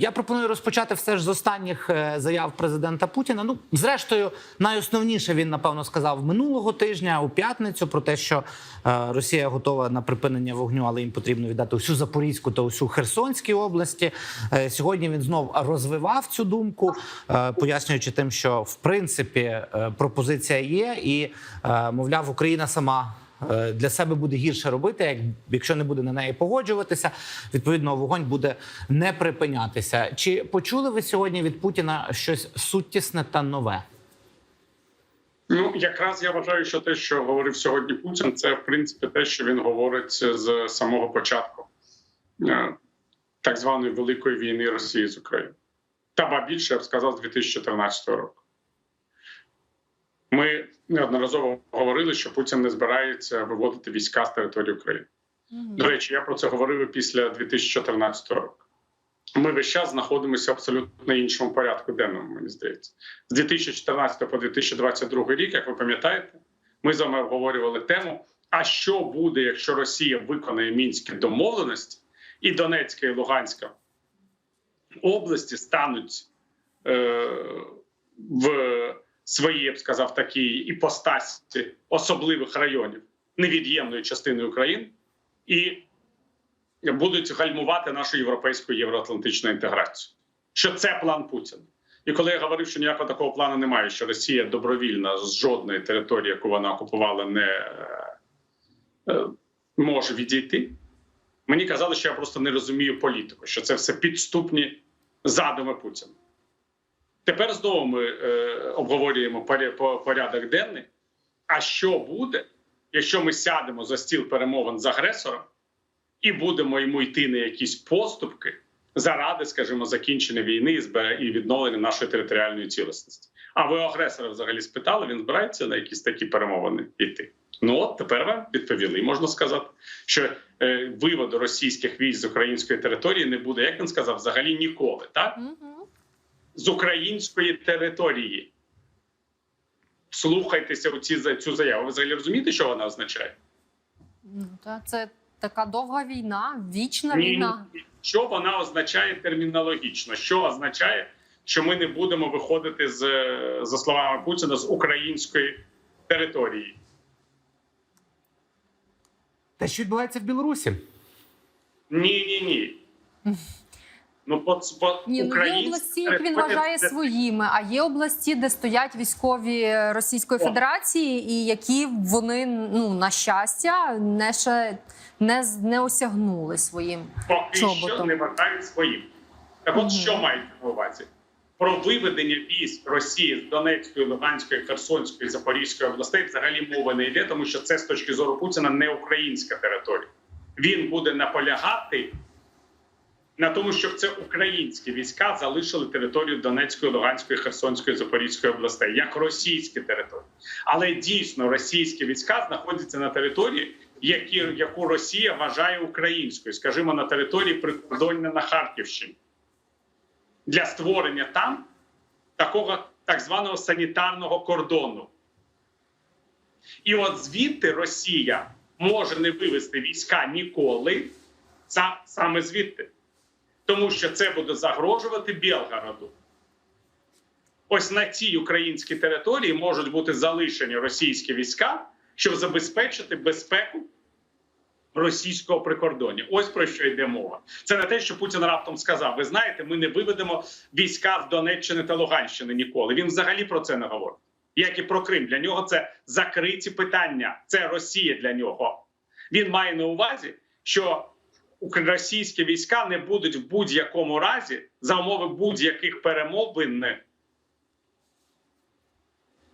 Я пропоную розпочати все ж з останніх е, заяв президента Путіна. Ну, зрештою, найосновніше він напевно сказав минулого тижня у п'ятницю про те, що е, Росія готова на припинення вогню, але їм потрібно віддати усю Запорізьку та усю Херсонській області. Е, Сьогодні він знов розвивав цю думку, пояснюючи тим, що в принципі пропозиція є, і мовляв, Україна сама для себе буде гірше робити, як якщо не буде на неї погоджуватися, відповідно вогонь буде не припинятися. Чи почули ви сьогодні від Путіна щось суттісне та нове? Ну якраз я вважаю, що те, що говорив сьогодні Путін, це в принципі те, що він говорить з самого початку е, так званої великої війни Росії з Україною. Та ба більше я б сказав з 2014 року. Ми неодноразово говорили, що Путін не збирається виводити війська з території України. До речі, я про це говорив після 2014 року. Ми весь час знаходимося в абсолютно іншому порядку денному, мені здається. З 2014 по 2022 рік, як ви пам'ятаєте, ми з вами обговорювали тему: а що буде, якщо Росія виконає мінські домовленості, і Донецька і Луганська області стануть е, в своїй, я б сказав, такій іпостасі особливих районів невід'ємної частини України і будуть гальмувати нашу європейську євроатлантичну інтеграцію. Що це план Путіна? І коли я говорив, що ніякого такого плану немає, що Росія добровільно з жодної території, яку вона окупувала, не е, е, може відійти. Мені казали, що я просто не розумію політику, що це все підступні задуми Путіна. Тепер знову ми е, обговорюємо поря- по- порядок денний. А що буде, якщо ми сядемо за стіл перемовин з агресором і будемо йому йти на якісь поступки заради, скажімо, закінчення війни і відновлення нашої територіальної цілісності? А ви агресора взагалі спитали, він збирається на якісь такі перемовини йти? Ну от тепер вам відповіли, можна сказати, що е, виводу російських військ з української території не буде, як він сказав, взагалі ніколи, так? З української території. Слухайтеся у ці цю заяву. Ви взагалі розумієте, що вона означає? Ну, та це така довга війна, вічна Ні, війна. Що вона означає термінологічно? Що означає, що ми не будемо виходити з за словами Путіна з української території? Те, що відбувається в Білорусі? Ні, ні, ні. Ну, по, по Ні, ну є області, які він вважає своїми, а є області, де стоять військові Російської О. Федерації, і які вони ну на щастя не ще не, не осягнули своїм. поки що чоботом. не вважають своїм. Так от Мгм. що мають на увазі? Про виведення військ Росії з Донецької, Луганської, Херсонської, Запорізької областей взагалі мова не йде, тому що це з точки зору Путіна не українська територія. Він буде наполягати на тому, щоб це українські війська залишили територію Донецької, Луганської, Херсонської, Запорізької областей як російські території. Але дійсно російські війська знаходяться на території, які, яку Росія вважає українською, скажімо, на території прикордоння на Харківщині. Для створення там такого так званого санітарного кордону. І от звідти Росія може не вивести війська ніколи, саме звідти, тому що це буде загрожувати Білгороду. Ось на цій українській території можуть бути залишені російські війська, щоб забезпечити безпеку російського прикордоння. Ось про що йде мова. Це не те, що Путін раптом сказав: ви знаєте, ми не виведемо війська з Донеччини та Луганщини ніколи. Він взагалі про це не говорить. Як і про Крим. Для нього це закриті питання. Це Росія для нього. Він має на увазі, що російські війська не будуть в будь-якому разі за умови будь-яких перемовин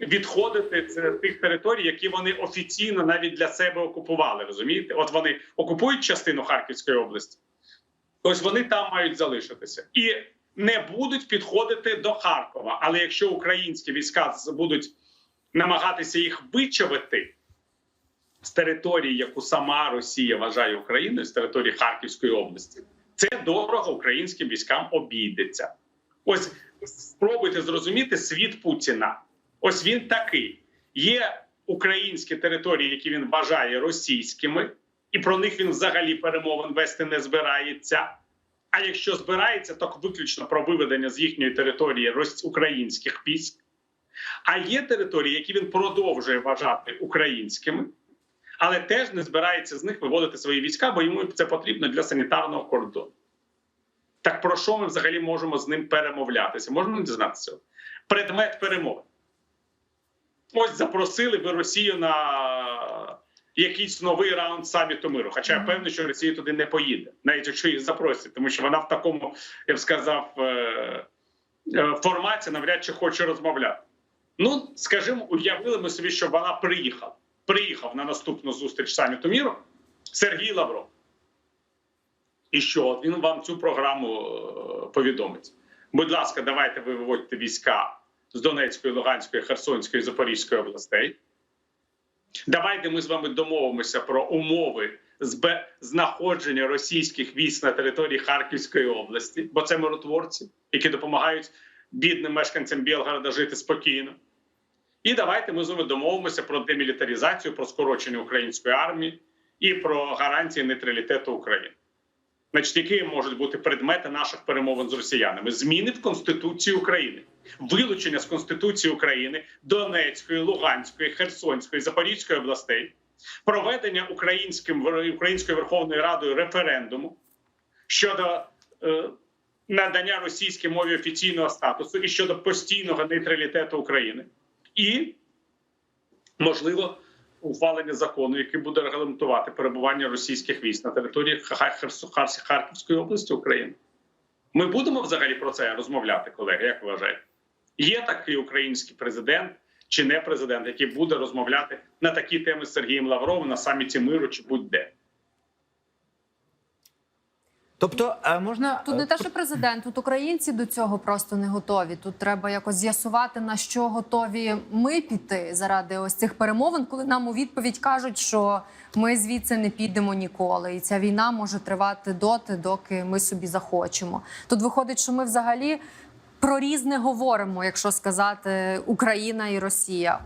відходити з тих територій, які вони офіційно навіть для себе окупували. Розумієте? От вони окупують частину Харківської області. Ось вони там мають залишитися і не будуть підходити до Харкова. Але якщо українські війська будуть намагатися їх вичавити з території, яку сама Росія вважає Україною, з території Харківської області, це дорого українським військам обійдеться. Ось спробуйте зрозуміти світ Путіна. Ось він такий. Є українські території, які він вважає російськими, і про них він взагалі перемовин вести не збирається. А якщо збирається, то виключно про виведення з їхньої території українських військ. А є території, які він продовжує вважати українськими, але теж не збирається з них виводити свої війська, бо йому це потрібно для санітарного кордону. Так про що ми взагалі можемо з ним перемовлятися? Можемо дізнатися? Предмет перемови. Ось запросили ви Росію на якийсь новий раунд саміту миру. Хоча я певний, що Росія туди не поїде, навіть якщо їх запросять, тому що вона в такому, я б сказав, е, е, форматі навряд чи хоче розмовляти. Ну, скажімо, уявили ми собі, що вона приїхала. Приїхав на наступну зустріч саміту міру Сергій Лавров. І що він вам цю програму е, повідомить? Будь ласка, давайте ви виводьте війська з Донецької, Луганської, Херсонської, Запорізької областей. Давайте ми з вами домовимося про умови знаходження російських військ на території Харківської області, бо це миротворці, які допомагають бідним мешканцям Білгорода жити спокійно. І давайте ми з вами домовимося про демілітаризацію, про скорочення української армії і про гарантії нейтралітету України. Значить, які можуть бути предмети наших перемовин з росіянами? Зміни в Конституції України, вилучення з Конституції України Донецької, Луганської, Херсонської, Запорізької областей, проведення українським Українською Верховною Радою референдуму щодо е, надання російській мові офіційного статусу і щодо постійного нейтралітету України, і можливо ухвалення закону, який буде регламентувати перебування російських військ на території Ха- Харківської області України. Ми будемо взагалі про це розмовляти, колеги. Як вважаєте? Є такий український президент чи не президент, який буде розмовляти на такі теми з Сергієм Лавровим на саміті миру чи будь-де? Тобто, е, можна Тут е, не те, що президент, тут українці до цього просто не готові. Тут треба якось з'ясувати на що готові ми піти заради ось цих перемовин, коли нам у відповідь кажуть, що ми звідси не підемо ніколи, і ця війна може тривати доти, доки ми собі захочемо. Тут виходить, що ми взагалі про різне говоримо, якщо сказати Україна і Росія,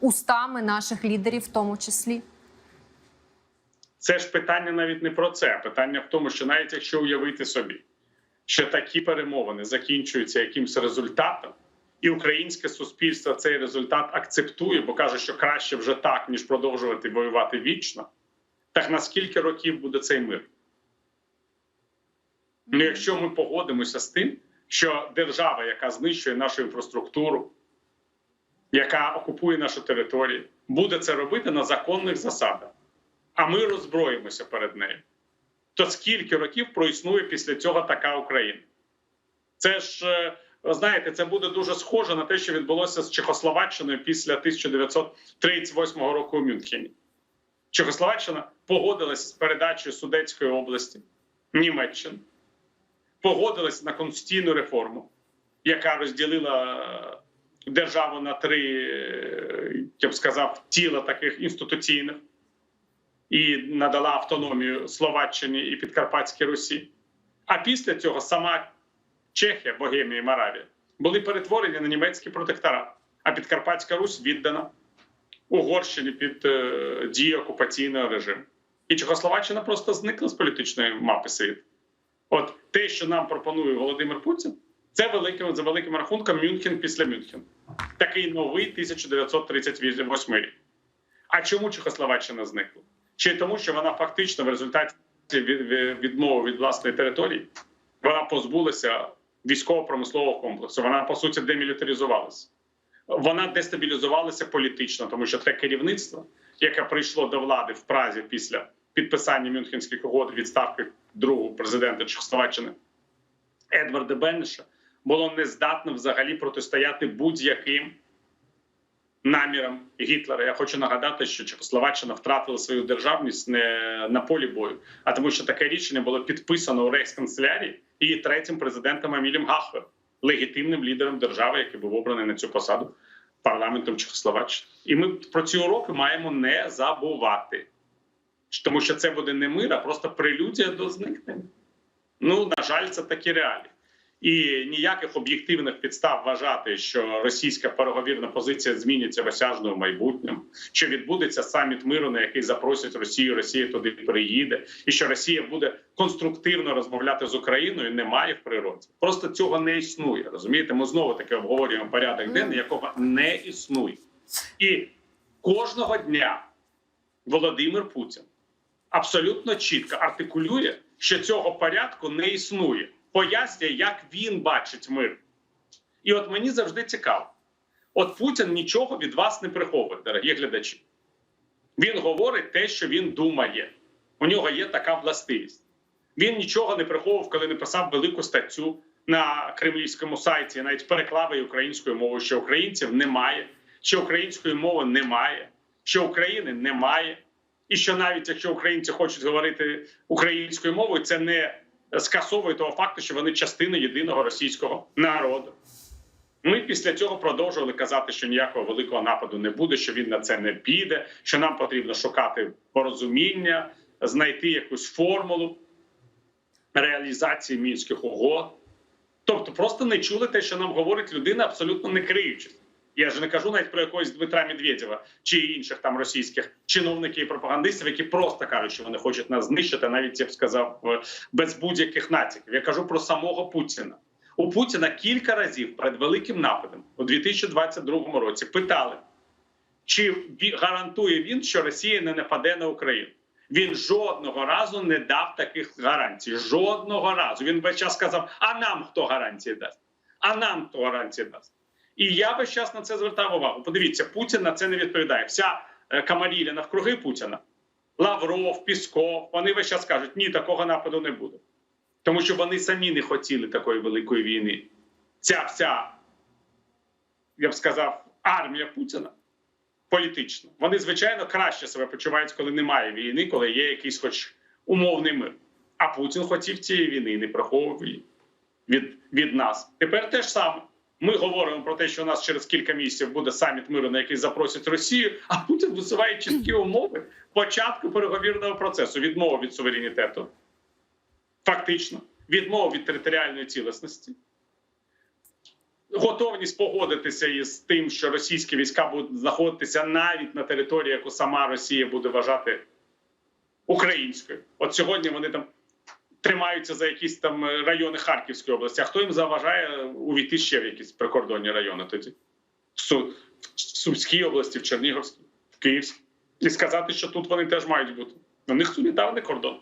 устами наших лідерів, в тому числі. Це ж питання навіть не про це. Питання в тому, що навіть якщо уявити собі, що такі перемовини закінчуються якимось результатом, і українське суспільство цей результат акцептує, бо каже, що краще вже так, ніж продовжувати воювати вічно. Так на скільки років буде цей мир? Ну, якщо ми погодимося з тим, що держава, яка знищує нашу інфраструктуру, яка окупує нашу територію, буде це робити на законних засадах а ми роззброїмося перед нею. То скільки років проіснує після цього така Україна? Це ж е, знаєте, це буде дуже схоже на те, що відбулося з Чехословаччиною після 1938 року у Мюнхені. Чехословаччина погодилась з передачею Судетської області Німеччини, погодилась на конституційну реформу, яка розділила е, державу на три, е, я б сказав, тіла таких інституційних і надала автономію Словаччині і Підкарпатській Русі. А після цього сама Чехія, Богемія і Моравія були перетворені на німецький протекторат, а Підкарпатська Русь віддана Угорщині під е, дію окупаційного режиму. І Чехословаччина просто зникла з політичної мапи світу. От те, що нам пропонує Володимир Путін, це великим за великим рахунком Мюнхен після Мюнхена. Такий новий 1938 рік. А чому Чехословаччина зникла? Чи тому, що вона фактично в результаті від- від- відмови від власної території вона позбулася військово-промислового комплексу. Вона по суті демілітаризувалася. Вона дестабілізувалася політично, тому що те керівництво, яке прийшло до влади в Празі після підписання Мюнхенських угод відставки другого президента Чехословаччини Едварда Беннеша, було нездатне взагалі протистояти будь-яким намірам Гітлера. Я хочу нагадати, що Чехословаччина втратила свою державність не на полі бою, а тому, що таке рішення було підписано у рейхсканцелярії і третім президентом Емілем Гахве, легітимним лідером держави, який був обраний на цю посаду парламентом Чехословаччини. І ми про ці уроки маємо не забувати, тому що це буде не мир, а просто прелюдія до зникнення. Ну на жаль, це такі реалії. І ніяких об'єктивних підстав вважати, що російська переговірна позиція зміниться в осяжному майбутньому, що відбудеться саміт миру, на який запросять Росію. Росія туди приїде, і що Росія буде конструктивно розмовляти з Україною. Немає в природі. Просто цього не існує. Розумієте, ми знову таки обговорюємо порядок денний, якого не існує, і кожного дня Володимир Путін абсолютно чітко артикулює, що цього порядку не існує. Пояснює, як він бачить мир. І от мені завжди цікаво: от Путін нічого від вас не приховує, дорогі глядачі. Він говорить те, що він думає. У нього є така властивість. Він нічого не приховував, коли написав велику статтю на кремлівському сайті, навіть переклав її українською мовою, що українців немає, що української мови немає, що України немає, і що навіть якщо українці хочуть говорити українською мовою, це не скасовує того факту, що вони частина єдиного російського народу. Ми після цього продовжували казати, що ніякого великого нападу не буде, що він на це не піде, що нам потрібно шукати порозуміння, знайти якусь формулу реалізації мінських угод. Тобто, просто не чули те, що нам говорить людина, абсолютно не криючись. Я ж не кажу навіть про якогось Дмитра Медведєва чи інших там російських чиновників і пропагандистів, які просто кажуть, що вони хочуть нас знищити, навіть я б сказав, е, без будь-яких натяків. Я кажу про самого Путіна. У Путіна кілька разів перед великим нападом у 2022 році питали, чи гарантує він, що Росія не нападе на Україну. Він жодного разу не дав таких гарантій. Жодного разу. Він весь час сказав: а нам хто гарантії дасть? А нам хто гарантії дасть? І я весь час на це звертав увагу. Подивіться, Путін на це не відповідає. Вся е, камарілля навкруги Путіна, Лавров, Пісков, вони весь час кажуть, ні, такого нападу не буде. Тому що вони самі не хотіли такої великої війни. Ця вся, я б сказав, армія Путіна політична. Вони, звичайно, краще себе почувають, коли немає війни, коли є якийсь хоч умовний мир. А Путін хотів цієї війни не приховував її від, від нас. Тепер те ж саме. Ми говоримо про те, що у нас через кілька місяців буде саміт миру, на який запросять Росію, а Путін висуває чіткі умови початку переговірного процесу, відмова від суверенітету, фактично, відмова від територіальної цілісності, готовність погодитися із тим, що російські війська будуть знаходитися навіть на території, яку сама Росія буде вважати українською. От сьогодні вони там тримаються за якісь там райони Харківської області. А хто їм заважає увійти ще в якісь прикордонні райони тоді? В, Су... в Сумській області, в Чернігівській, в Київській. І сказати, що тут вони теж мають бути. У них солідарний кордон.